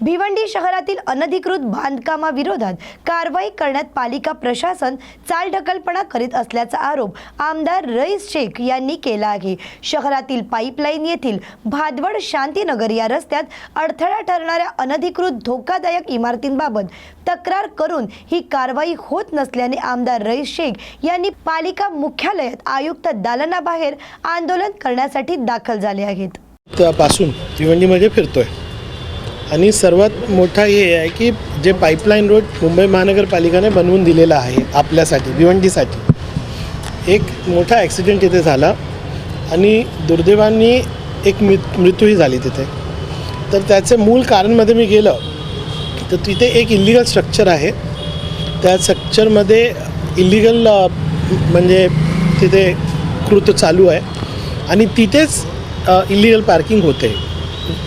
भिवंडी शहरातील अनधिकृत बांधकामाविरोधात कारवाई करण्यात पालिका प्रशासन चालढकलपणा करीत असल्याचा आरोप आमदार रईस शेख यांनी केला आहे. शहरातील पाईपलाईन येथील भादवड शांतीनगर या रस्त्यात अडथळा ठरणाऱ्या अनधिकृत धोकादायक इमारतींबाबत तक्रार करून ही कारवाई होत नसल्याने आमदार रईस शेख यांनी पालिका मुख्यालयात आयुक्त दालनाबाहेर आंदोलन करण्यासाठी दाखल झाले आहेत. त्यापासून भिवंडीमध्ये फिरतोय. आणि सर्वात मोठा हे आहे की जे पाईपलाईन रोड मुंबई महानगरपालिकेने बनवून दिलेला आहे आपल्यासाठी भिवंडीसाठी. एक मोठा ॲक्सिडेंट तिथे झाला आणि दुर्दैवांनी एक मृत मृत्यूही झाली तिथे. तर त्याचे मूळ कारणमध्ये मी गेलं तर तिथे एक इलिगल स्ट्रक्चर आहे. त्या स्ट्रक्चरमध्ये इलिगल म्हणजे तिथे कृत चालू आहे आणि तिथेच इलिगल पार्किंग होते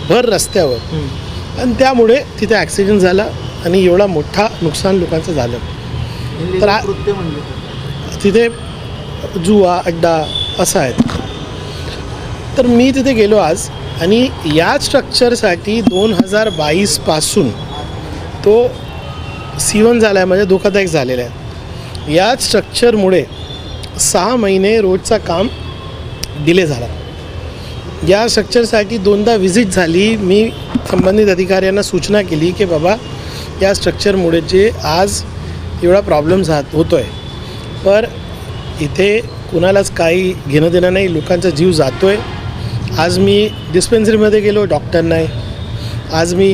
भर रस्त्यावर. आणि त्यामुळे तिथे ॲक्सिडेंट झाला आणि एवढा मोठा नुकसान लोकांचं झालं. तर आ- म्हणजे तिथे जुवा अड्डा असा आहे. तर मी तिथे गेलो आज आणि या स्ट्रक्चरसाठी दोन हजार बावीसपासून तो सीवन झाला आहे म्हणजे धोकादायक झालेला आहे. या स्ट्रक्चरमुळे सहा महिने रोडचा काम डिले झाला. या स्ट्रक्चरसाठी दोनदा व्हिजिट झाली. मी संबंधित अधिकाऱ्यांना सूचना केली की बाबा या स्ट्रक्चरमुळे जे आज एवढा प्रॉब्लेम जात होतो आहे पर इथे कुणालाच काही घेणं देणं नाही. लोकांचा जीव जातो आहे आज मी डिस्पेन्सरीमध्ये गेलो डॉक्टर नाही आज मी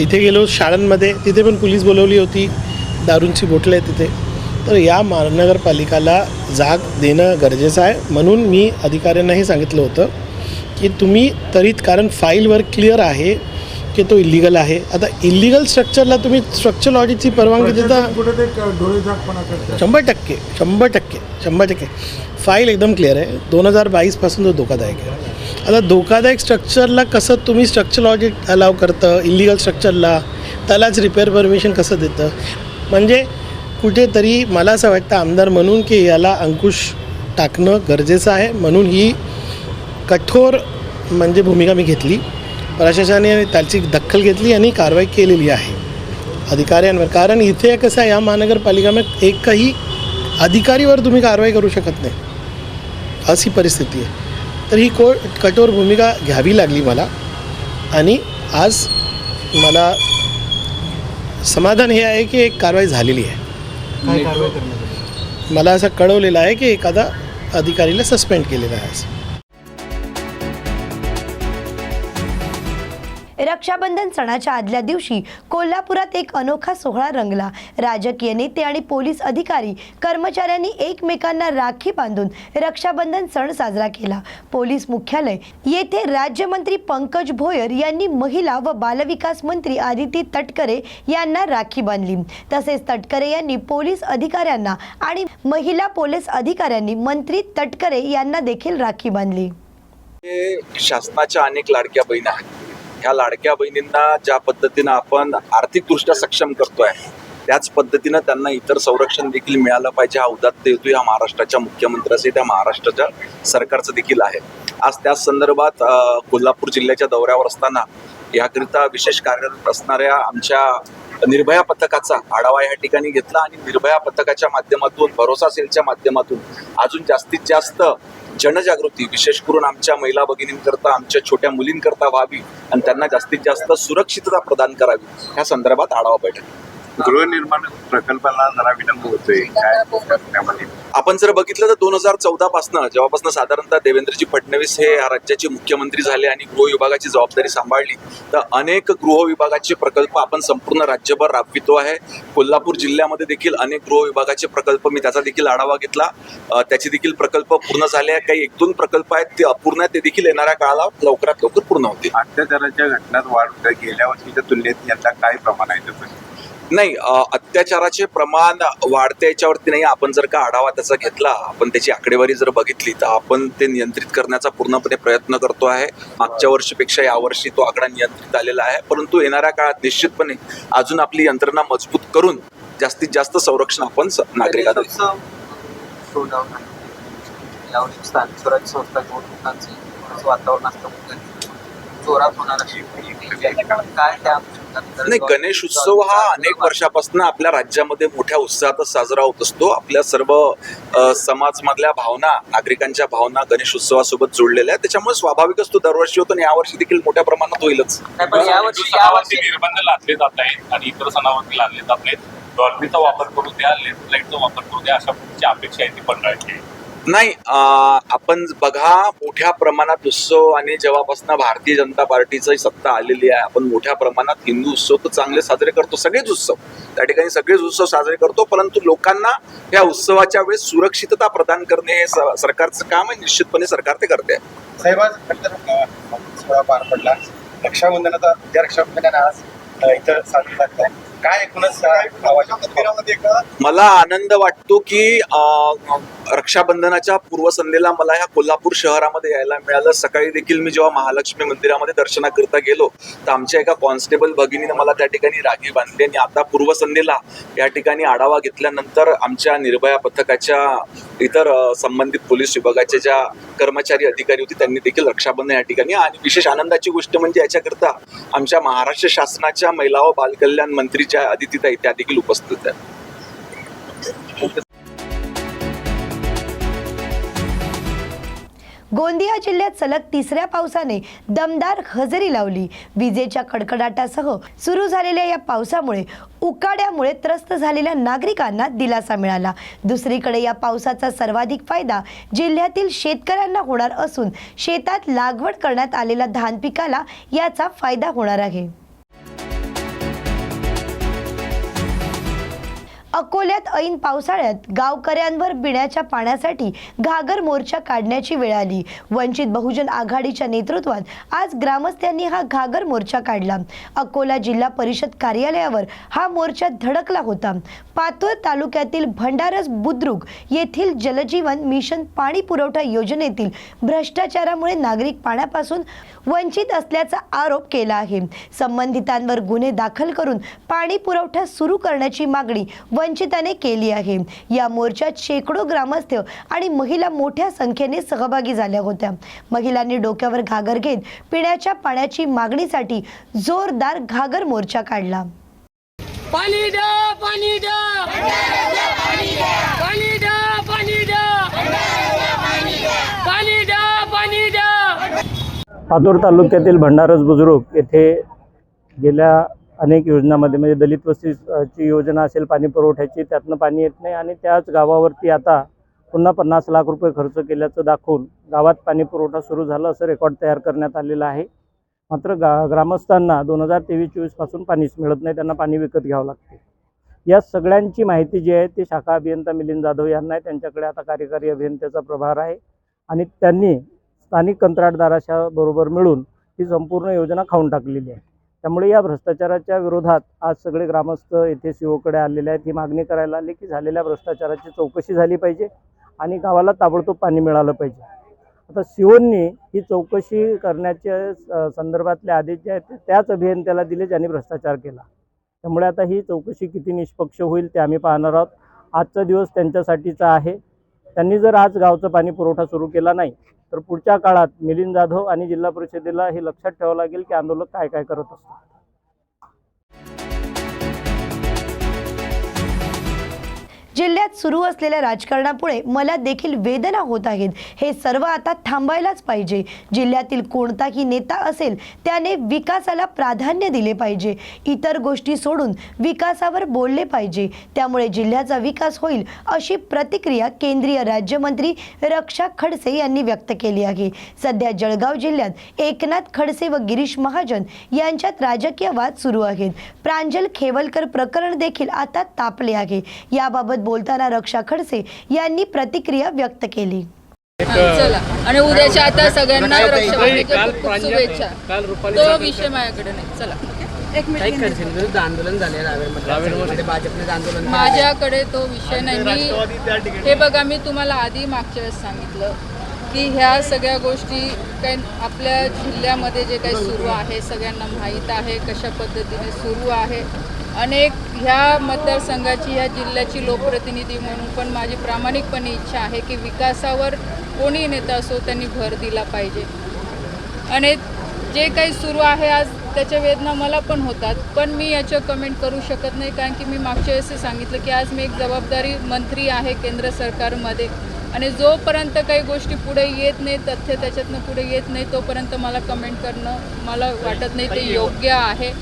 इथे गेलो शाळांमध्ये. तिथे पण पोलीस बोलवली होती. दारूंची बोटलं आहे तिथे. तर या महानगरपालिकाला जाग देणं गरजेचं आहे. म्हणून मी अधिकाऱ्यांनाही सांगितलं होतं. की तुम्ही तरीत कारण फाईलवर क्लिअर आहे की तो इलिगल आहे. आता इलिगल स्ट्रक्चरला तुम्ही स्ट्रक्चर ऑडिटची परवानगी देता शंभर टक्के शंभर टक्के शंभर टक्के. फाईल एकदम क्लिअर आहे. दोन हजार बावीसपासून तो धोकादायक आहे. आता धोकादायक स्ट्रक्चरला कसं तुम्ही स्ट्रक्चर ऑडिट अलाव करतं इलिगल स्ट्रक्चरला त्यालाच रिपेअर परमिशन कसं देतं? म्हणजे कुठेतरी मला असं वाटतं आमदार म्हणून की याला अंकुश टाकणं गरजेचं आहे. म्हणून ही कठोर म्हणजे भूमिका मी घेतली. प्रशासनाने त्याची दखल घेतली आणि कारवाई केलेली आहे. अधिकाऱ्यांवर. कारण इथे कसं आहे या महानगरपालिकेमध्ये एकही अधिकारीवर तुम्ही कारवाई करू शकत नाही. अशी परिस्थिती आहे. तर ही को कठोर भूमिका घ्यावी लागली मला. आणि आज मला समाधान हे आहे की एक कारवाई झालेली आहे? मला असं कळवलेलं आहे की एखादा अधिकारीला सस्पेंड केलेलं आहे. रक्षाबंधन सणाच्या आदल्या दिवशी कोल्हापुरात एक अनोखा सोहळा रंगला. राजकीय नेते आणि पोलीस अधिकारी कर्मचाऱ्यांनी एकमेकांना राखी बांधून रक्षाबंधन सण साजरा केला. पोलीस मुख्यालय येथे राज्यमंत्री पंकज भोयर यांनी महिला व बालविकास मंत्री आदिती तटकरे यांना राखी बांधली. तसेच तटकरे यांनी पोलीस अधिकाऱ्यांना आणि महिला पोलीस अधिकाऱ्यांनी मंत्री तटकरे यांना देखील राखी बांधली. शासनाच्या अनेक लाडक्या बहिणी आहेत. ह्या लाडक्या बहिणींना ज्या पद्धतीनं आपण आर्थिकदृष्ट्या सक्षम करतोय त्याच पद्धतीनं त्यांना इतर संरक्षण देखील मिळालं पाहिजे. हा उदात्त हेतू ह्या महाराष्ट्राच्या मुख्यमंत्र्याचे त्या महाराष्ट्राच्या सरकारचं देखील आहे. आज त्याच संदर्भात कोल्हापूर जिल्ह्याच्या दौऱ्यावर असताना याकरिता विशेष कार्यरत असणाऱ्या आमच्या निर्भया पथकाचा आढावा या ठिकाणी घेतला आणि निर्भया पथकाच्या माध्यमातून भरोसा सेलच्या माध्यमातून अजून जास्तीत जास्त जनजागृती विशेष करून आमच्या महिला भगिनींकरता आमच्या छोट्या मुलींकरता व्हावी आणि त्यांना जास्तीत जास्त सुरक्षितता प्रदान करावी ह्या संदर्भात आढावा बैठक. गृहनिर्माण प्रकल्पाला जरा विलंब होतोय. काय त्यामध्ये आपण जर बघितलं तर दोन हजार चौदा पासनं जेव्हापासून साधारणतः देवेंद्रजी फडणवीस हे या राज्याचे मुख्यमंत्री झाले आणि गृह विभागाची जबाबदारी सांभाळली तर अनेक गृह विभागाचे प्रकल्प आपण संपूर्ण राज्यभर राबवितो आहे. कोल्हापूर जिल्ह्यामध्ये देखील अनेक गृह विभागाचे प्रकल्प मी त्याचा देखील आढावा घेतला. त्याचे देखील प्रकल्प पूर्ण झाले आहे काही एक दोन प्रकल्प आहेत ते अपूर्ण आहेत ते देखील येणाऱ्या काळाला लवकरात लवकर पूर्ण होतील. अत्याचाराच्या घटनात वाढ गेल्या वर्षीच्या तुलनेत यंदा काय प्रमाण आहे नाही अत्याचाराचे प्रमाण वाढते याच्यावरती नाही आपण जर का आढावा त्याचा घेतला आपण त्याची आकडेवारी जर बघितली तर आपण ते नियंत्रित करण्याचा पूर्णपणे प्रयत्न करतो आहे. मागच्या वर्षीपेक्षा यावर्षी तो आकडा नियंत्रित आलेला आहे परंतु येणाऱ्या काळात निश्चितपणे अजून आपली यंत्रणा मजबूत करून जास्तीत जास्त संरक्षण आपण नागरिकांना वातावरण जोरात होणार अशी काय त्या अनुषंगाने? नाही गणेश उत्सव हा अनेक वर्षापासून आपल्या राज्यामध्ये मोठ्या उत्साहातच साजरा होत असतो. आपल्या सर्व समाजमधल्या भावना नागरिकांच्या भावना गणेश उत्सवासोबत जोडलेल्या आहेत. त्याच्यामुळे स्वाभाविकच तो दरवर्षी होतो आणि यावर्षी देखील मोठ्या प्रमाणात होईलच. निर्बंध लादले जात आहेत आणि इतर सणावरती लादले जात नाहीत. डॉल्बीचा वापर करू द्या लेट लाईटचा वापर करू द्या अशा प्रकारची अपेक्षा आहे ती मंडळाची. नाही आपण बघा मोठ्या प्रमाणात उत्सव आणि जेव्हापासून भारतीय जनता पार्टीची सत्ता आलेली आहे आपण मोठ्या प्रमाणात हिंदू उत्सव तर चांगले साजरे करतो सगळेच उत्सव. त्या ठिकाणी सगळेच उत्सव साजरे करतो परंतु लोकांना या उत्सवाच्या वेळेस सुरक्षितता प्रदान करणे हे स- सरकारचं काम आहे निश्चितपणे सरकार ते करते. साहेब आज सोहळा पार पडला. रक्षाबंधनाचा उद्या रक्षाबंधन आज इथं साजरा काय एकूणच मला आनंद वाटतो की रक्षाबंधनाच्या पूर्वसंध्येला मला ह्या कोल्हापूर शहरामध्ये यायला मिळालं. सकाळी देखील मी जेव्हा महालक्ष्मी मंदिरामध्ये दर्शनाकरता गेलो तर आमच्या एका कॉन्स्टेबल भगिनीने मला त्या ठिकाणी राखी बांधली आणि आता पूर्वसंध्येला या ठिकाणी आढावा घेतल्यानंतर आमच्या निर्भया पथकाच्या इतर संबंधित पोलीस विभागाच्या ज्या कर्मचारी अधिकारी होते त्यांनी देखील रक्षाबंधन या ठिकाणी आणि विशेष आनंदाची गोष्ट म्हणजे याच्याकरता आमच्या महाराष्ट्र शासनाच्या महिला व बालकल्याण मंत्री ज्या अदितीताई त्या देखील उपस्थित आहेत. गोंदिया जिल्ह्यात सलग तिसऱ्या पावसाने दमदार हजेरी लावली. विजेच्या कडकडाटासह सुरू झालेल्या या पावसामुळे उकाड्यामुळे त्रस्त झालेल्या नागरिकांना दिलासा मिळाला. दुसरीकडे या पावसाचा सर्वाधिक फायदा जिल्ह्यातील शेतकऱ्यांना होणार असून शेतात लागवड करण्यात आलेल्या धान पिकाला याचा फायदा होणार आहे. अकोल्यात ऐन पावसाळ्यात गावकऱ्यांवर पिण्याच्या पाण्यासाठी घागर मोर्चा काढण्याची वेळ आली. वंचित बहुजन आघाडीच्या नेतृत्वात आज ग्रामस्थांनी हा घागर मोर्चा काढला. अकोला जिल्हा परिषद कार्यालयावर हा मोर्चा धडकला होता. पातूर तालुक्यातील भंडारस बुद्रुक येथील जलजीवन मिशन पाणी पुरवठा योजनेतील भ्रष्टाचारामुळे नागरिक पाण्यापासून वंचित असल्याचा आरोप केला आहे. संबंधितांवर गुन्हे दाखल करून पाणी पुरवठा सुरू करण्याची मागणी वंचिताने केली आहे. या मोर्चात शेकडो ग्रामस्थ आणि महिला मोठ्या संख्येने सहभागी झाल्या होत्या. महिलांनी डोक्यावर घागर घेत पिण्याच्या पाण्याची मागणीसाठी जोरदार घागर मोर्चा काढला. पाणी द्या पाणी द्या. पाणी द्या पाणी द्या. पाणी द्या पाणी द्या. पातूर तालुक्यातील भंडारस बुजुर्ग येथे गेल्या अनेक योजनामध्ये म्हणजे दलित वस्तीची योजना असेल पाणी पुरवठ्याची त्यातनं पाणी येत नाही आणि त्याच गावावरती आता पुन्हा पन्नास लाख रुपये खर्च केल्याचं दाखवून गावात पाणी पुरवठा सुरू झाला असं रेकॉर्ड तयार करण्यात आलेलं आहे. मात्र गा ग्रामस्थांना दोन हजार तेवीस चोवीसपासून पाणीच मिळत नाही त्यांना पाणी विकत घ्यावं लागते. या सगळ्यांची माहिती जी आहे ती शाखा अभियंता मिलिंद जाधव यांना आहे. त्यांच्याकडे आता कार्यकारी अभियंत्याचा प्रभार आहे आणि त्यांनी स्थानिक कंत्राटदाराच्या बरोबर मिळून ही संपूर्ण योजना खाऊन टाकलेली आहे. त्यामुळे या भ्रष्टाचाराच्या विरोधात आज सगळे ग्रामस्थ येथे सीओकडे आलेले आहेत. ही मागणी करायला आली की झालेल्या भ्रष्टाचाराची चौकशी झाली पाहिजे आणि गावाला ताबडतोब पाणी मिळालं पाहिजे. आता सीओंनी ही चौकशी करण्याच्या संदर्भातले आदेश जे आहेत ते त्याच अभियंत्याला दिले ज्यांनी भ्रष्टाचार केला. त्यामुळे आता ही चौकशी किती निष्पक्ष होईल ते आम्ही पाहणार आहोत. आजचा दिवस त्यांच्यासाठीचा आहे. त्यांनी जर आज गावचं पाणी पुरवठा सुरू केला नाही तर पुढच्या काळात मिलिंद जाधव आणि जिल्हा परिषदेला हे लक्षात ठेवावं लागेल की आंदोलक काय काय करत असतात. जिल्ह्यात सुरू असलेल्या राजकारणामुळे मला देखील वेदना होत आहेत. हे सर्व आता थांबायलाच पाहिजे. जिल्ह्यातील कोणताही नेता असेल त्याने विकासाला प्राधान्य दिले पाहिजे. इतर गोष्टी सोडून विकासावर बोलले पाहिजे. त्यामुळे जिल्ह्याचा विकास होईल अशी प्रतिक्रिया केंद्रीय राज्यमंत्री रक्षा खडसे यांनी व्यक्त केली आहे. सध्या जळगाव जिल्ह्यात एकनाथ खडसे व गिरीश महाजन यांच्यात राजकीय वाद सुरू आहेत. प्रांजल खेवलकर प्रकरण देखील आता तापले आहे. याबाबत बोलताना रक्षा खडसे यांनी प्रतिक्रिया व्यक्त केली. चला आणि उद्याच्या आता सगळ्यांना शुभेच्छा. तो विषय माझ्याकडे नाही. चला तो विषय नाही. मी हे बघा मी तुम्हाला आधी मागच्या वेळेस सांगितलं की ह्या सगळ्या गोष्टी काही आपल्या जिल्ह्यामध्ये जे काही सुरू आहे सगळ्यांना माहीत आहे कशा पद्धतीने सुरू आहे. अनेक ह्या मतदारसंघाची ह्या जिल्ह्याची लोकप्रतिनिधी म्हणून पण माझी प्रामाणिकपणे इच्छा आहे की विकासावर कोणी नेता असो त्यांनी भर दिला पाहिजे. आणि जे काही सुरू आहे आज त्याच्या वेदना मला पण होतात पण मी याच्या कमेंट करू शकत नाही कारण की मी मागच्या वेळेस सांगितलं की आज मी एक जबाबदारी मंत्री आहे केंद्र सरकारमध्ये. आणि जोपर्यंत काही गोष्टी पुढे येत नाही तथ्य त्याच्यातनं पुढे येत नाही तोपर्यंत मला कमेंट करणं मला वाटत नाही ते योग्य आहे.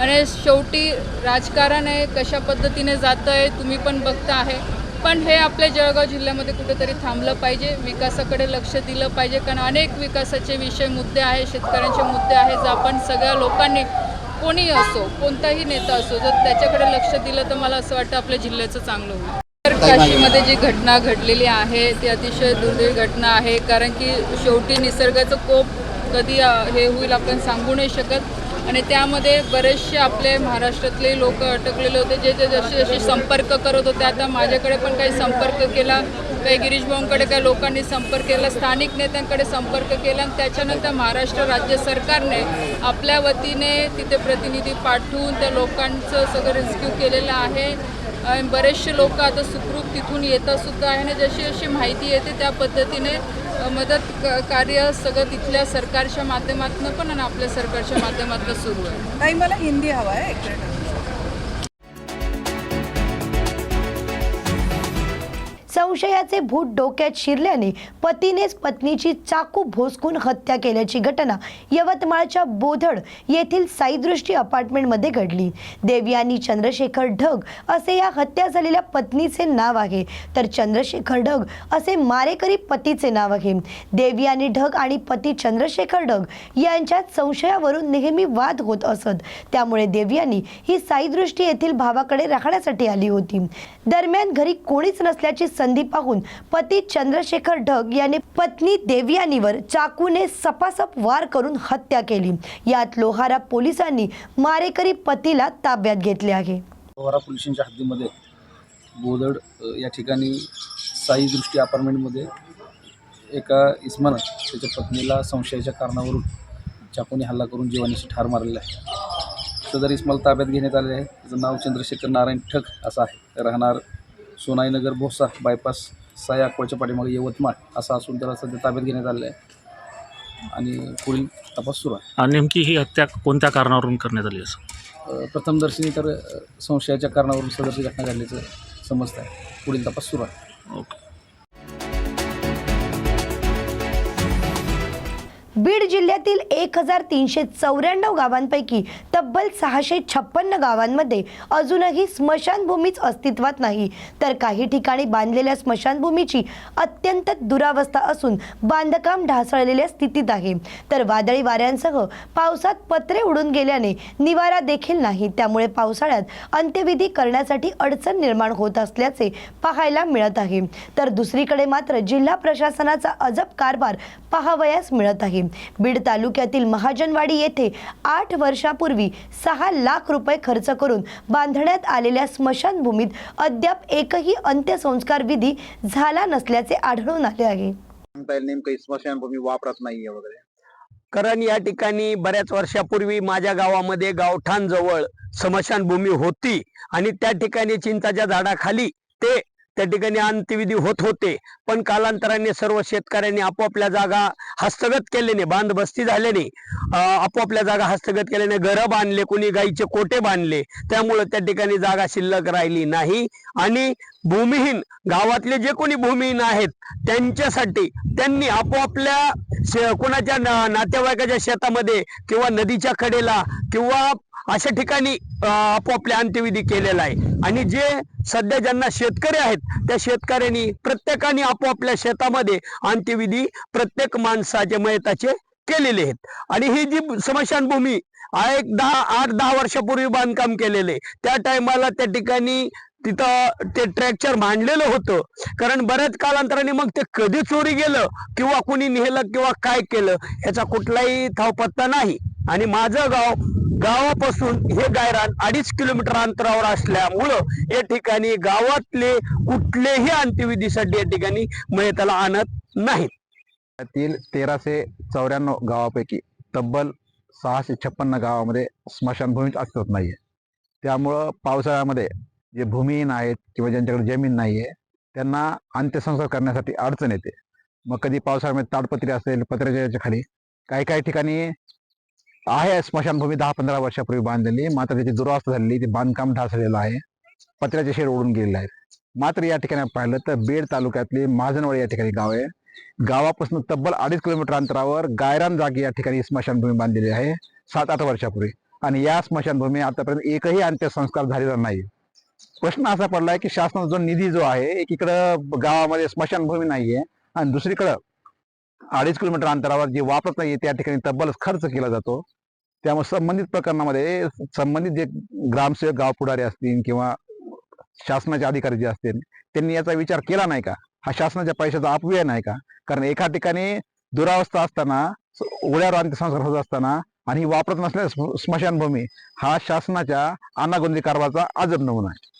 आणि शेवटी राजकारण आहे कशा पद्धतीने जातं आहे तुम्ही पण बघता आहे. पण हे आपल्या जळगाव जिल्ह्यामध्ये कुठेतरी थांबलं पाहिजे विकासाकडे लक्ष दिलं पाहिजे कारण अनेक विकासाचे विषय मुद्दे आहे शेतकऱ्यांचे मुद्दे आहेत जे आपण सगळ्या लोकांनी कोणी असो कोणताही नेता असो जर त्याच्याकडे लक्ष दिलं तर मला असं वाटतं आपल्या जिल्ह्याचं चांगलं होईल. तर काशीमध्ये जी घटना घडलेली आहे ती अतिशय दुर्दैवी घटना आहे कारण की शेवटी निसर्गाचं कोप कधी हे होईल आपण सांगू नाही शकत. आणि त्यामध्ये बरेचसे आपले महाराष्ट्रातले लोक अटकलेले होते जे जे जसे जसे संपर्क करत होते. आता माझ्याकडे पण काही संपर्क केला. काही गिरीश भाऊंकडे काही लोकांनी संपर्क केला स्थानिक नेत्यांकडे संपर्क केला आणि त्याच्यानंतर महाराष्ट्र राज्य सरकारने आपल्या वतीने तिथे प्रतिनिधी पाठवून त्या लोकांचं सगळं रेस्क्यू केलेलं आहे. आणि बरेचसे लोक आता सुखरूप तिथून येतातसुद्धा आहे आणि जशी जशी माहिती येते त्या पद्धतीने मदत क- कार्य सगळं तिथल्या सरकारच्या माध्यमातून पण आणि आपल्या सरकारच्या माध्यमातून सुरू आहे. काही मला हिंदी हवा आहे संशयाचे भूत डोक्यात शिरल्याने पतीनेच पत्नीची चाकू भोसकून हत्या केल्याची घटना यवतमाळच्या बोधड येथील साईदृष्टी अपार्टमेंटमध्ये घडली. देवयानी चंद्रशेखर ढग असे या हत्या झालेल्या पत्नीचे नाव आहे. तर चंद्रशेखर ढग असे मारेकरी पतीचे नाव आहे. देवयानी ढग आणि पती चंद्रशेखर ढग यांच्यात संशयावरून नेहमी वाद होत असत. त्यामुळे देवयानी ही साईदृष्टी येथील भावाकडे राहण्यासाठी आली होती. दरम्यान घरी कोणीच नसल्याची संदीप पाहून पती चंद्रशेखर ढग याने पत्नी देवयानीवर चाकूने सपासप वार करून हत्या केली. यात लोहारा पोलिसांनी मारेकरी पतीला ताब्यात घेतले आहे. लोहारा पोलिसांच्या हद्दीमध्ये बोदड या ठिकाणी साई दृष्टी अपार्टमेंटमध्ये एका इस्मानं त्याच्या पत्नीला संशयाच्या कारणावरून चाकूने हल्ला करून जीवानीशी ठार मारलेला आहे. सदर इस्माल ताब्यात घेण्यात आले आहे. त्याचं नाव चंद्रशेखर नारायण ठक असं आहे. राहणार सोनाईनगर भोसा बायपास साई अकवाच्या पाठीमागे यवतमाळ असं असून त्याला सध्या ताब्यात घेण्यात आलेलं आहे. आणि पुढील तपास सुरू आहे. आणि नेमकी ही हत्या कोणत्या कारणावरून करण्यात आली असं? अ, प्रथमदर्शनी तर अ, संशयाच्या कारणावरून सदरची घटना घडल्याचं समजतं आहे पुढील तपास सुरू आहे. ओके. बीड जिल्ह्यातील एक हजार तीनशे चौऱ्याण्णव गावांपैकी तब्बल सहाशे छप्पन्न गावांमध्ये अजूनही स्मशानभूमीच अस्तित्वात नाही तर काही ठिकाणी बांधलेल्या स्मशानभूमीची अत्यंत दुरावस्था असून बांधकाम ढासळलेल्या स्थितीत आहे. तर वादळी वाऱ्यांसह पावसात पत्रे उडून गेल्याने निवारा देखील नाही. त्यामुळे पावसाळ्यात अंत्यविधी करण्यासाठी अडचण निर्माण होत असल्याचे पाहायला मिळत आहे. तर दुसरीकडे मात्र जिल्हा प्रशासनाचा अजब कारभार पाहावयास मिळत आहे. बीड तालुक्यातील महाजनवाडी येथे आठ वर्षापूर्वी सहा लाख रुपये खर्च करून बांधण्यात आलेल्या स्मशानभूमीत अद्याप एकही अंत्यसंस्कार विधी झाला नसल्याचे आढळून आले आहे. सांगता येईल नेमकं स्मशानभूमी वापरात नाहीये वगैरे. कारण या ठिकाणी बऱ्याच वर्षापूर्वी माझ्या गावामध्ये गावठाण जवळ स्मशानभूमी होती आणि त्या ठिकाणी चिंचाच्या झाडाखाली ते त्या ठिकाणी अंत्यविधी होत होते. पण कालांतराने सर्व शेतकऱ्यांनी आपापल्या जागा हस्तगत केल्याने बांधबस्ती झाल्याने आपापल्या जागा हस्तगत केल्याने घरं बांधले कोणी गाईचे कोटे बांधले त्यामुळे त्या ठिकाणी जागा शिल्लक राहिली नाही. आणि भूमिहीन गावातले जे कोणी भूमिहीन आहेत त्यांच्यासाठी त्यांनी आपोआपल्या कोणाच्या ना- नातेवाईकाच्या शेतामध्ये किंवा नदीच्या कडेला किंवा अशा ठिकाणी आपोआपल्या अंत्यविधी केलेला आहे. आणि जे सध्या ज्यांना शेतकरी आहेत त्या शेतकऱ्यांनी प्रत्येकाने आपोआपल्या शेतामध्ये अंत्यविधी प्रत्येक माणसाचे मयताचे केलेले आहेत. आणि ही जी स्मशानभूमी एक दहा आठ दहा वर्षापूर्वी बांधकाम केलेले. त्या टायमाला त्या ठिकाणी तिथं ते ट्रॅक्चर मांडलेलं होतं. कारण बऱ्याच कालांतराने मग ते कधी चोरी गेलं किंवा कुणी नेलं किंवा काय केलं ह्याचा कुठलाही थावपत्ता नाही. आणि माझं गाव गावापासून हे गायरान अडीच किलोमीटर अंतरावर असल्यामुळं या ठिकाणी गावातले कुठलेही अंत्यविधीसाठी या ठिकाणी मयताला आणत नाहीत. त्यातील तेराशे चौऱ्याण्णव गावापैकी तब्बल सहाशे छप्पन्न गावामध्ये स्मशानभूमीच अस्तित्वात नाहीये. त्यामुळं पावसाळ्यामध्ये जे भूमिहीन आहेत किंवा ज्यांच्याकडे जमीन नाहीये त्यांना अंत्यसंस्कार करण्यासाठी अडचण येते. मग कधी पावसाळ्यामध्ये ताडपत्री असेल पत्र्याच्या याच्या खाली काही काही ठिकाणी आहे स्मशानभूमी दहा पंधरा वर्षापूर्वी बांधलेली मात्र त्याची दुरावस्था झालेली ते बांधकाम ढासळलेलं आहे पत्र्याचे शेड ओढून गेलेले आहेत. मात्र या ठिकाणी पाहिलं तर बीड तालुक्यातली महाजनवाडी या ठिकाणी गाव आहे. गावापासून तब्बल अडीच किलोमीटर अंतरावर गायरान जागी या ठिकाणी स्मशानभूमी बांधलेली आहे सात आठ वर्षापूर्वी. आणि या स्मशानभूमी आतापर्यंत एकही अंत्यसंस्कार झालेला नाही. प्रश्न असा पडलाय की शासनाचा जो निधी जो आहे एकीकडं गावामध्ये स्मशानभूमी नाहीये आणि दुसरीकडं अडीच किलोमीटर अंतरावर जे वापरत नाही त्या ठिकाणी तब्बल खर्च केला जातो. त्यामुळे संबंधित प्रकरणामध्ये संबंधित जे ग्रामसेवक गाव पुढारी असतील किंवा शासनाचे अधिकारी जे असतील त्यांनी याचा विचार केला नाही का? हा शासनाच्या पैशाचा अपव्यय नाही का? कारण एका ठिकाणी दुरावस्था असताना उड्यावर उघड्यावर अंत्यसंस्कार होत असताना आणि वापरत नसलेल्या स्मशानभूमी हा शासनाच्या अनागोंदी कारभाराचा अजब नमुना आहे.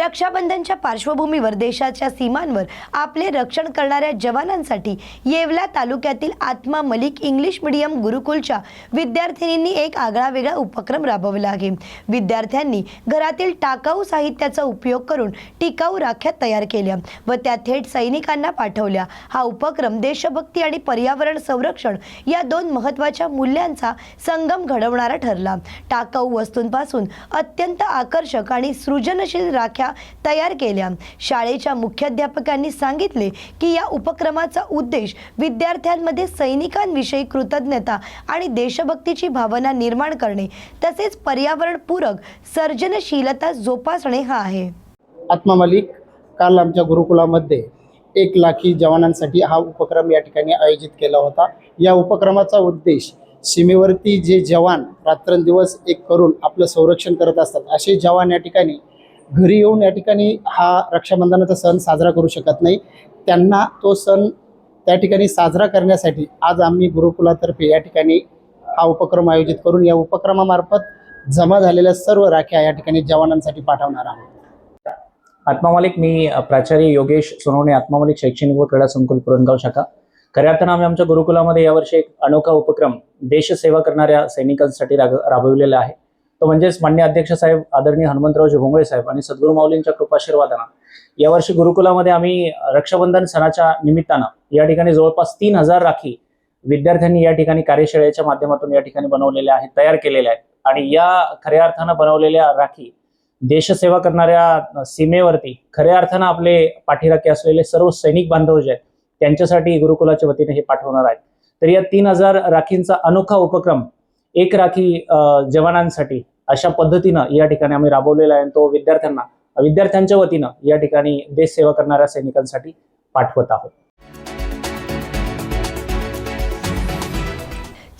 रक्षाबंधनच्या पार्श्वभूमीवर देशाच्या सीमांवर आपले रक्षण करणाऱ्या जवानांसाठी येवला तालुक्यातील आत्मा मलिक इंग्लिश मीडियम गुरुकुलच्या विद्यार्थिनींनी एक आगळा वेगळा उपक्रम राबवला आहे. विद्यार्थ्यांनी घरातील टाकाऊ साहित्याचा उपयोग करून टिकाऊ राख्या तयार केल्या व त्या थेट सैनिकांना पाठवल्या. हा उपक्रम देशभक्ती आणि पर्यावरण संरक्षण या दोन महत्त्वाच्या मूल्यांचा संगम घडवणारा ठरला. टाकाऊ वस्तूंपासून अत्यंत आकर्षक आणि सृजनशील राख्या तयार केल्या. शाळेच्या मुख्याध्यापकांनी सांगितले की या उपक्रमाचा उद्देश विद्यार्थ्यांमध्ये सैनिकांविषयी कृतज्ञता आणि देशभक्तीची भावना निर्माण करणे तसेच पर्यावरणपूरक सर्जनशीलता जोपासणे हा आहे. आत्मा मलिक काल आमच्या गुरुकुलामध्ये एक लाखी जवानांसाठी हा उपक्रम या ठिकाणी आयोजित केला होता. या उपक्रमाचा उद्देश सीमेवरती जे जवान रात्रंदिवस एक करून आपलं संरक्षण करत असतात असे जवान या ठिकाणी घरी येऊन या ठिकाणी हा रक्षाबंधनाचा सण साजरा करू शकत नाही. त्यांना तो सण त्या ठिकाणी साजरा करण्यासाठी आज आम्ही गुरुकुलातर्फे या ठिकाणी हा उपक्रम आयोजित करून या उपक्रमामार्फत जमा झालेल्या सर्व राख्या या ठिकाणी जवानांसाठी पाठवणार आहोत. आत्मामालिक मी प्राचार्य योगेश सोनवणे आत्मामालिक शैक्षणिक व क्रीडा संकुल पुरंदगाव शाखा. खऱ्या अर्थानं आम्ही आमच्या गुरुकुलामध्ये यावर्षी एक अनोखा उपक्रम देशसेवा करणाऱ्या सैनिकांसाठी राग राबविलेला आहे. तो म्हणजेच मान्य अध्यक्ष साहेब आदरणीय हनुमंतरावजी भोंगळे साहेब आणि सद्गुरू माऊलींच्या कृपाशीर्वादानं यावर्षी गुरुकुलामध्ये आम्ही रक्षाबंधन सणाच्या निमित्तानं या ठिकाणी जवळपास तीन हजार राखी विद्यार्थ्यांनी या ठिकाणी कार्यशाळेच्या माध्यमातून या ठिकाणी बनवलेल्या आहेत तयार केलेल्या आहेत. आणि या खऱ्या अर्थानं बनवलेल्या राखी देशसेवा करणाऱ्या सीमेवरती खऱ्या अर्थानं आपले पाठीराखे असलेले सर्व सैनिक बांधव जे आहेत त्यांच्यासाठी गुरुकुलाच्या वतीने हे पाठवणार आहेत. तर या तीन हजार राखींचा अनोखा उपक्रम एक राखी जवानांसाठी अशा पद्धतीनं या ठिकाणी आम्ही राबवलेला आहे आणि तो विद्यार्थ्यांना विद्यार्थ्यांच्या वतीनं या ठिकाणी देश सेवा करणाऱ्या सैनिकांसाठी पाठवत आहोत.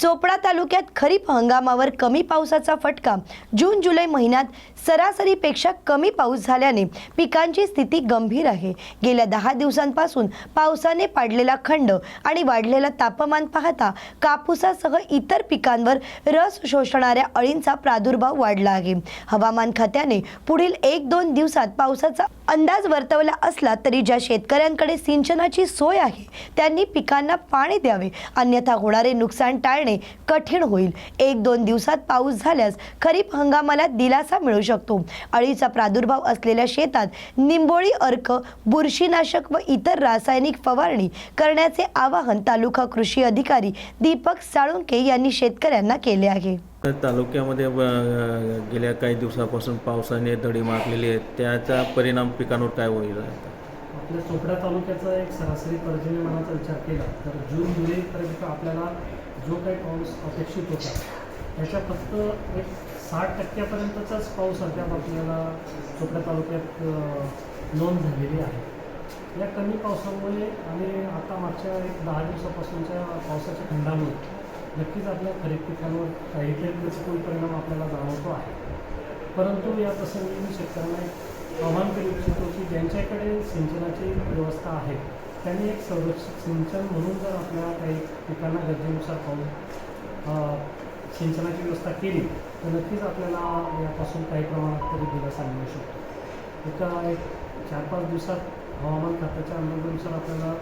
चोपडा तालुक्यात खरीप हंगामावर कमी पावसाचा फटका. जून जुलै महिन्यात सरासरीपेक्षा कमी पाऊस झाल्याने पिकांची स्थिती गंभीर आहे. गेल्या दहा दिवसांपासून पावसाने पाडलेला खंड आणि वाढलेलं तापमान पाहता कापूसासह इतर पिकांवर रस शोषणाऱ्या अळींचा प्रादुर्भाव वाढला आहे. हवामान खात्याने पुढील एक दोन दिवसात पावसाचा अंदाज वर्तवला असला तरी ज्या शेतकऱ्यांकडे सिंचनाची सोय आहे त्यांनी पिकांना पाणी द्यावे. अन्यथा होणारे नुकसान टाळणे कठीण होईल. एक दोन दिवसात पाऊस झाल्यास खरीप हंगामाला दिलासा मिळू शकतो. अळीचा प्रादुर्भाव असलेल्या शेतात निंबोळी अर्क बुरशीनाशक व इतर रासायनिक फवारणी करण्याचे आवाहन तालुका कृषी अधिकारी दीपक साळुंके यांनी शेतकऱ्यांना केले आहे. तालुक्यामध्ये गेल्या काही दिवसापासून पावसाने दडी मारलेली आहे. त्याचा परिणाम पिकांवर काय होईल? आपल्या चोपडा तालुक्याचा एक सरासरी पर्जन्यमानाचा विचार केला तर जून जुलैपर्यंत आपल्याला जो काही पाऊस अपेक्षित होता त्याच्या फक्त एक साठ टक्क्यापर्यंतचाच पाऊस अद्याप आपल्याला चोपडा तालुक्यात नोंद झालेली आहे. या कमी पावसामुळे आणि आता मागच्या एक दहा दिवसापासूनच्या पावसाच्या खंडामुळे नक्कीच आपल्या खरीप पिकांवर काही प्रतिकूल परिणाम आपल्याला जाणवतो आहे. परंतु या प्रसंगी मी शेतकऱ्यांना एक आव्हान करू इच्छितो की ज्यांच्याकडे सिंचनाची व्यवस्था आहे त्यांनी एक संरक्षित सिंचन म्हणून जर आपल्या काही पिकांना गरजेनुसार पाऊस सिंचनाची व्यवस्था केली तर नक्कीच आपल्याला यापासून काही प्रमाणात तरी दिलासा मिळू शकतो. एका एक चार पाच दिवसात हवामान खात्याच्या अंदाजानुसार आपल्याला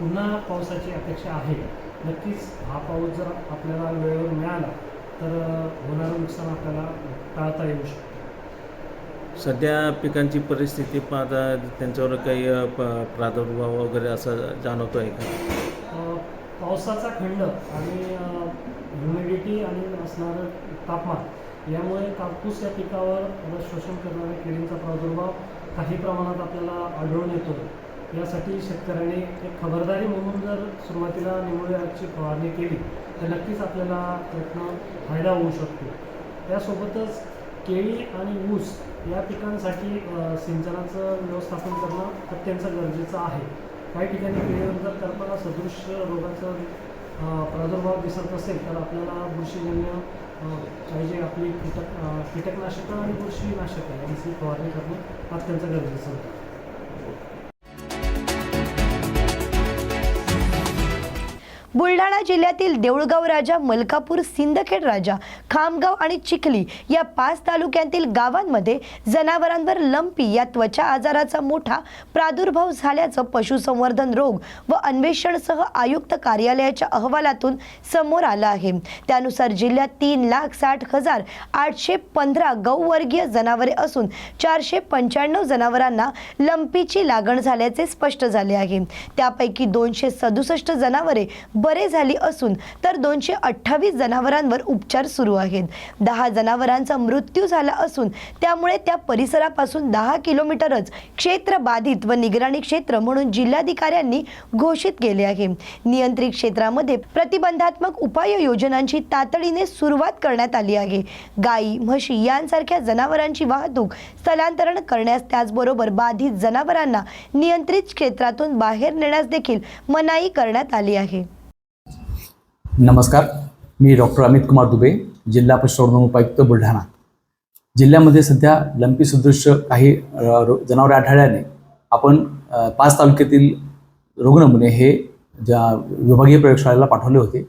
पुन्हा पावसाची अपेक्षा आहे. नक्कीच हा पाऊस जर आपल्याला वेळेवर मिळाला तर होणारं नुकसान आपल्याला टाळता येऊ शकतं. सध्या पिकांची परिस्थिती पाहता त्यांच्यावर काही प- प्रादुर्भाव वगैरे असं जाणवतो आहे का? पावसाचा खंड आणि ह्युमिडिटी आणि असणारं तापमान यामुळे कापूस या पिकावर शोषण करणाऱ्या किडींचा प्रादुर्भाव काही प्रमाणात आपल्याला आढळून येतो. यासाठी शेतकऱ्यांनी एक खबरदारी म्हणून जर सुरुवातीला निमोनियाची फवारणी केली तर नक्कीच आपल्याला त्यातनं फायदा होऊ शकतो. त्यासोबतच केळी आणि ऊस या पिकांसाठी सिंचनाचं व्यवस्थापन करणं अत्यंत गरजेचं आहे. काही ठिकाणी पिढीनंतर करताना सदृश रोगाचा प्रादुर्भाव दिसत असेल तर आपल्याला बुरशीजन्य पाहिजे जे आपली कीटक कीटकनाशकं आणि बुरशीनाशकं यांची फवारणी करणं अत्यंत गरजेचं होतं. बुलढाणा जिल्ह्यातील देऊळगाव राजा मलकापूर सिंदखेड राजा खामगाव आणि चिखली या पाच तालुक्यातील गावांमध्ये जनावरांवर लंपी या त्वचा आजाराचा मोठा प्रादुर्भाव झाल्याचं पशुसंवर्धन रोग व अन्वेषणसह आयुक्त कार्यालयाच्या अहवालातून समोर आलं आहे. त्यानुसार जिल्ह्यात तीन लाख साठ हजार आठशे पंधरा गौवर्गीय जनावरे असून चारशे पंच्याण्णव जनावरांना लंपीची लागण झाल्याचे स्पष्ट झाले आहे. त्यापैकी दोनशे सदुसष्ट जनावरे बरे झाली असून तर दोनशे अठ्ठावीस जनावरांवर उपचार सुरू आहेत. दहा जनावरांचा मृत्यू झाला असून त्यामुळे त्या परिसरापासून दहा किलोमीटरच क्षेत्र बाधित व निगराणी क्षेत्र म्हणून जिल्हाधिकाऱ्यांनी घोषित केले आहे. नियंत्रित क्षेत्रामध्ये प्रतिबंधात्मक उपाययोजनांची तातडीने सुरुवात करण्यात आली आहे. गायी म्हशी यांसारख्या जनावरांची वाहतूक स्थलांतरण करण्यास त्याचबरोबर बाधित जनावरांना नियंत्रित क्षेत्रातून बाहेर नेण्यास देखील मनाई करण्यात आली आहे. नमस्कार मी डॉक्टर अमित कुमार दुबे जिल्हा पशुसंवर्धन उपायुक्त बुलढाणा. जिल्ह्यामध्ये सध्या लंपी सदृश्य काही जनावरे आढळल्याने आपण पाच तालुक्यातील रुग्णमुने हे ज्या विभागीय प्रयोगशाळेला पाठवले होते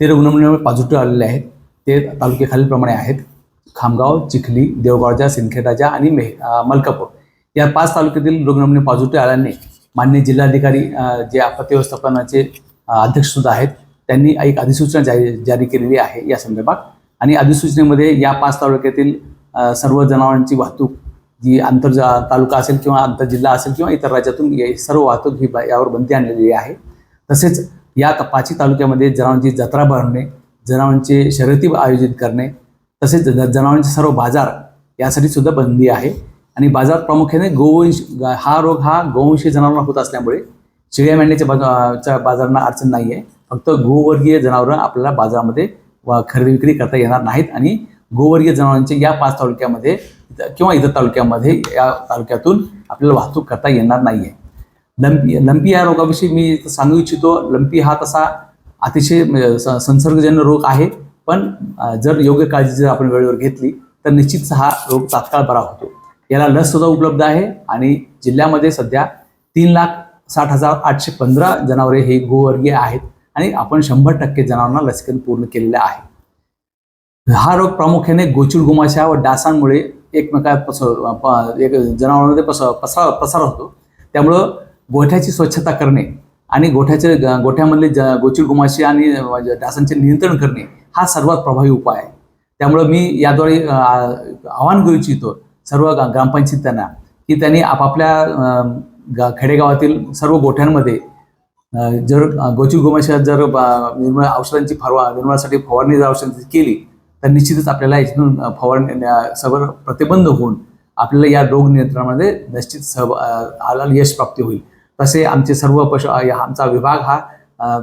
ते रुग्णमुने पॉझिटिव्ह आलेले आहेत. ते तालुके खालीलप्रमाणे आहेत. खामगाव चिखली देवगावजा सिंदखेडाजा आणि मेह मलकापूर. या पाच तालुक्यातील रुग्णमुने पॉझिटिव्ह आल्याने मान्य जिल्हाधिकारी जे आपत्ती व्यवस्थापनाचे अध्यक्षसुद्धा आहेत त्यांनी एक अधिसूचना जारी जारी केलेली आहे या संदर्भात. आणि अधिसूचनेमध्ये या पाच तालुक्यातील सर्व जनावरांची वाहतूक जी आंतर तालुका असेल किंवा आंतरजिल्हा असेल किंवा इतर राज्यातून ये- सर्व वाहतूक ही यावर बंदी आणलेली आहे. तसेच या क- पाचही तालुक्यामध्ये जनावरांची जत्रा भरणे जनावरांचे शर्यती आयोजित करणे तसेच ज- जनावरांचे सर्व बाजार यासाठी सुद्धा बंदी आहे. आणि बाजारात प्रामुख्याने गोवंश हा रोग हा गोवंशी जनावरांना होत असल्यामुळे शेळ्या मेंढ्याच्या च्या बाजारांना अडचण नाही आहे फक्त गोवर्गीय जनावरं आपल्याला बाजारामध्ये वा- खरेदी विक्री करता येणार नाहीत आणि गोवर्गीय जनावरांचे या पाच तालुक्यामध्ये किंवा इतर तालुक्यामध्ये या तालुक्यातून आपल्याला वाहतूक करता येणार नाही आहे लंपी लंपी या रोगाविषयी मी सांगू इच्छितो. लंपी हा तसा अतिशय संसर्गजन्य रोग आहे. पण जर योग्य काळजी जर आपण वेळेवर घेतली तर निश्चितच हा रोग तात्काळ बरा होतो. याला लस सुद्धा उपलब्ध आहे आणि जिल्ह्यामध्ये सध्या तीन लाख साठ हजार आठशे पंधरा जनावरे हे गोवर्गीय आहेत. आणि आपण शंभर टक्के जनावरांना लसीकरण पूर्ण केलेलं आहे. हा रोग प्रामुख्याने गोचिड गुमाशा व डासांमुळे एकमेकात पस प- एक जनावरांमध्ये पस पसार प्रसार होतो. त्यामुळं गोठ्याची स्वच्छता करणे आणि गोठ्याचे गोठ्यामधले ज गोचिड गुमाशी आणि म्हणजे डासांचे नियंत्रण करणे हा सर्वात प्रभावी उपाय आहे. त्यामुळं मी याद्वारे आव्हान आवाहन करू इच्छितो सर्व ग्रामपंचायतांना की त्यांनी आपापल्या गा खेडेगावातील सर्व गोठ्यांमध्ये जर गोची गोमाशात जर निर्मळ औषधांची फरवा निर्मळासाठी फवारणी जर औषधांची केली तर निश्चितच आपल्याला याच्यातून फवारणी सगळं प्रतिबंध होऊन आपल्याला या रोग नियंत्रणामध्ये निश्चित सह आला यश प्राप्ती होईल. तसे आमचे सर्व पशु या- आमचा विभाग हा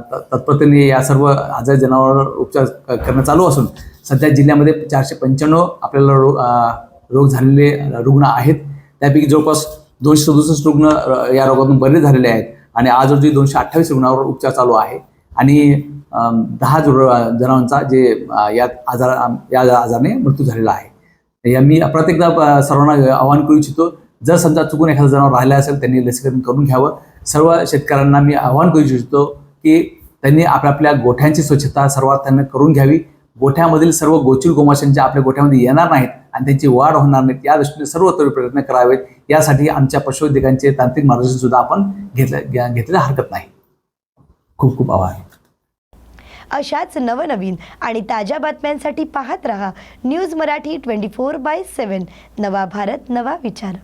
त- तत्परतेने या सर्व आजार जनावरांवर उपचार करणं चालू असून सध्या जिल्ह्यामध्ये चारशे पंच्याण्णव आपल्याला रोग रोग झालेले रुग्ण आहेत. त्यापैकी जवळपास दोनशे सदुसष्ट रुग्ण या रोगातून बरे झालेले आहेत. आणि आज रोजी दोनशे अठ्ठावीस रुग्णांवर उपचार चालू आहे. आणि दहा जु- जणांचा जे या आजार या आजाराने मृत्यू झालेला आहे. या मी प्रत्येकदा सर्वांना आवाहन करू इच्छितो जर समजा चुकून एखादं जनावर राहिलं असेल त्यांनी लसीकरण करून घ्यावं. सर्व शेतकऱ्यांना मी आवाहन करू इच्छितो की त्यांनी आपापल्या गोठ्यांची स्वच्छता सर्वात त्यांना करून घ्यावी. गोठ्यामधील सर्व गोचिड गोमाशांच्या आपल्या गोठ्यामध्ये येणार नाहीत आणि त्यांची वाढ होणार नाहीत या दृष्टीने सर्वतोपरी प्रयत्न करावेत. यासाठी आमच्या पशुवैद्यकांचे तांत्रिक मार्गदर्शन सुद्धा आपण घेतलं घेतलेलं हरकत नाही. खूप खूप आभार. अशाच नवनवीन आणि ताज्या बातम्यांसाठी पाहत रहा news Marathi twenty four by seven नवा भारत नवा विचार.